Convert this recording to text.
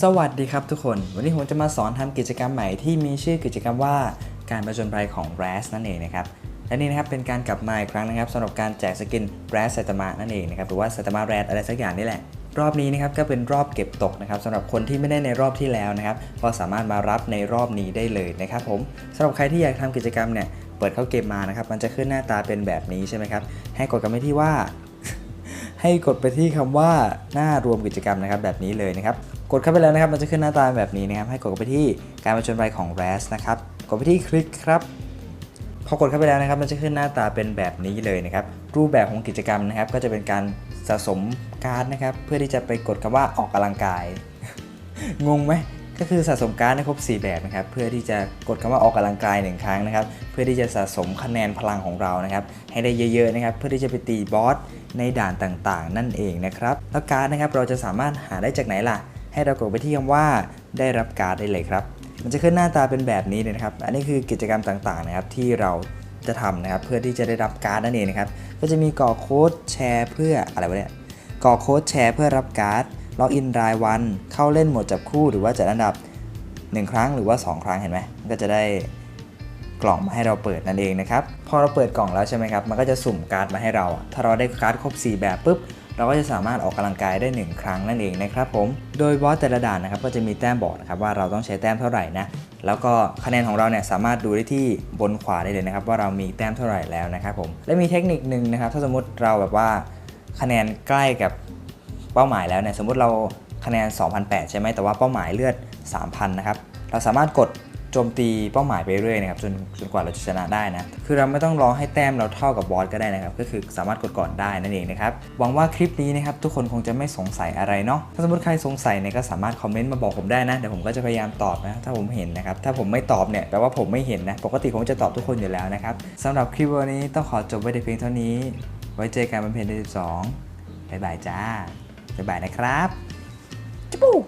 สวัสดีครับทุกคน วันนี้ผมจะมาสอนทำกิจกรรมใหม่ที่มีชื่อกิจกรรมว่าการประจนภัยของ r a s นั่นเองนะครับ และนี่นะครับเป็นการกลับมาอีกครั้งนะครับสำหรับการแจกสกิน r a s ไซตามะนั่นเองนะครับหรือว่าไซตามะแรดอะไรสักอย่างนี่แหละ รอบนี้นะครับก็เป็นรอบเก็บตกนะครับสำหรับคนที่ไม่ได้ในรอบที่แล้วนะครับก็สามารถมารับในรอบนี้ได้เลยนะครับผมสำหรับใครที่อยากทำกิจกรรมเนี่ยเปิดเข้าเกมมานะครับมันจะขึ้นหน้าตาเป็นแบบนี้ใช่ไหมครับให้กดกันไปที่ว่า ให้กดไปที่คำว่าหน้ารวมกิจกรรมนะครับแบบนี้เลยนะครับ กดเข้าไปแล้วนะครับมันจะขึ้นหน้าตาแบบนี้นะครับ ให้กดไปที่การประจนภัยของ r a s นะครับ กดไปที่คลิกครับพอกดเข้าไปแล้วนะครับ มันจะขึ้นหน้าตาเป็นแบบนี้เลยนะครับ รูปแบบของกิจกรรมนะครับ ก็จะเป็นการสะสมการ์ดนะครับ เพื่อที่จะไปกดคำว่าออกกำลังกาย งงไหม ก็คือสะสมการ์ดให้ครบ 4 แบบนะครับเพื่อที่จะกดคำว่าออกกำลังกายหนึ่งครั้งนะครับเพื่อที่จะสะสมคะแนนพลังของเรานะครับให้ได้เยอะๆนะครับเพื่อที่จะไปตีบอสในด่านต่างๆ นั่นเองนะครับแล้วการ์ดนะครับเราจะสามารถหาได้จากไหนล่ะ ให้เรากดไปที่คำว่าได้รับการ์ดได้เลยครับมันจะขึ้นหน้าตาเป็นแบบนี้เลยนะครับ อันนี้คือกิจกรรมต่างๆนะครับที่เราจะทำนะครับเพื่อที่จะได้รับการ์ดนั่นเองนะครับก็จะมีกรอโค้ดแชร์เพื่ออะไรวะเนี่ยกรอโค้ดแชร์เพื่อรับการ์ด ล็อกอินรายวัน เข้าเล่นหมดจับคู่หรือว่าจัดอันดับ 1 ครั้งหรือว่า 2 ครั้งเห็นไหมก็จะได้กล่องมาให้เราเปิดนั่นเองนะครับ พอเราเปิดกล่องแล้วใช่ไหมครับ มันก็จะสุ่มการ์ดมาให้เรา ถ้าเราได้การ์ดครบ 4 แบบปุ๊บ เราก็จะสามารถออกกำลังกายได้ 1 ครั้งนั่นเองนะครับผม โดยบอสแต่ละด่านนะครับ ก็จะมีแต้มบอกนะครับว่าเราต้องใช้แต้มเท่าไหร่นะ แล้วก็คะแนนของเราเนี่ยสามารถดูได้ที่บนขวาได้เลยนะครับว่าเรามีแต้มเท่าไหร่แล้วนะครับผม และมีเทคนิคหนึ่งนะครับ ถ้าสมมติเราแบบว่าคะแนนใกล้กับ เป้าหมายแล้วเนี่ยสมมติเราคะแนน 2,008 ใช่ไหมแต่ว่าเป้าหมายเลือด 3,000 นะครับ เราสามารถกดโจมตีเป้าหมายไปเรื่อยนะครับจนจนกว่าเราจะชนะได้นะ คือเราไม่ต้องรอให้แต้มเราเท่ากับบอสก็ได้นะครับ ก็คือสามารถกดก่อนได้นั่นเองนะครับ หวังว่าคลิปนี้นะครับทุกคนคงจะไม่สงสัยอะไรเนาะ ถ้าสมมติใครสงสัยเนี่ยก็สามารถคอมเมนต์มาบอกผมได้นะ เดี๋ยวผมก็จะพยายามตอบนะ ถ้าผมเห็นนะครับ ถ้าผมไม่ตอบเนี่ยแปลว่าผมไม่เห็นนะ ปกติผมจะตอบทุกคนอยู่แล้วนะครับสำหรับคลิปวันนี้ต้องขอจบไว้แต่เพียงเท่านี้ ไว้เจอกันบนเพจที่12บ๊ายบายจ้า บ๊ายบายนะครับจุ๊บ